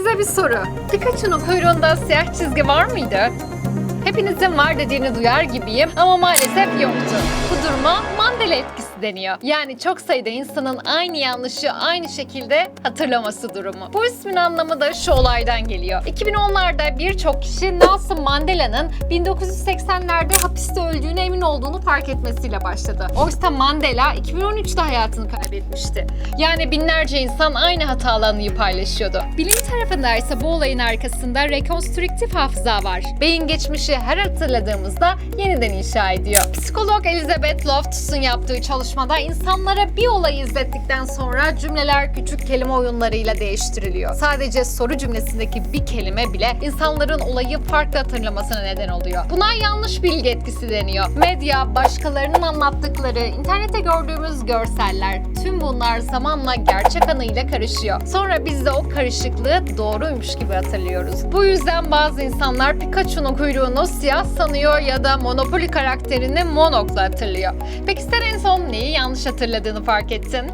Size bir soru. Pikachu'nun kuyruğunda siyah çizgi var mıydı? Hepinizin var dediğini duyar gibiyim ama maalesef yoktu. Bu duruma Mandela etkisi deniyor. Yani çok sayıda insanın aynı yanlışı aynı şekilde hatırlaması durumu. Bu ismin anlamı da şu olaydan geliyor. 2010'larda birçok kişi Nelson Mandela'nın 1980'lerde hapiste öldüğüne emin olduğunu fark etmesiyle başladı. Oysa Mandela 2013'te hayatını kaybetmişti. Yani binlerce insan aynı hata alanıyı paylaşıyordu. Bilim tarafında ise bu olayın arkasında rekonstrüktif hafıza var. Beyin geçmişi her hatırladığımızda yeniden inşa ediyor. Psikolog Elizabeth Loftus'un yaptığı çalışmada insanlara bir olayı izlettikten sonra cümleler küçük kelime oyunlarıyla değiştiriliyor. Sadece soru cümlesindeki bir kelime bile insanların olayı farklı hatırlamasına neden oluyor. Buna yanlış bilgi etkisi deniyor. Medya, başkalarının anlattıkları, internette gördüğümüz görseller, tüm bunlar zamanla gerçek anıyla karışıyor. Sonra biz de o karışıklığı doğruymuş gibi hatırlıyoruz. Bu yüzden bazı insanlar Pikachu'nun kuyruğunu siyah sanıyor ya da Monopoly karakterini Monok'la hatırlıyor. Peki sen en son neyi yanlış hatırladığını fark ettin?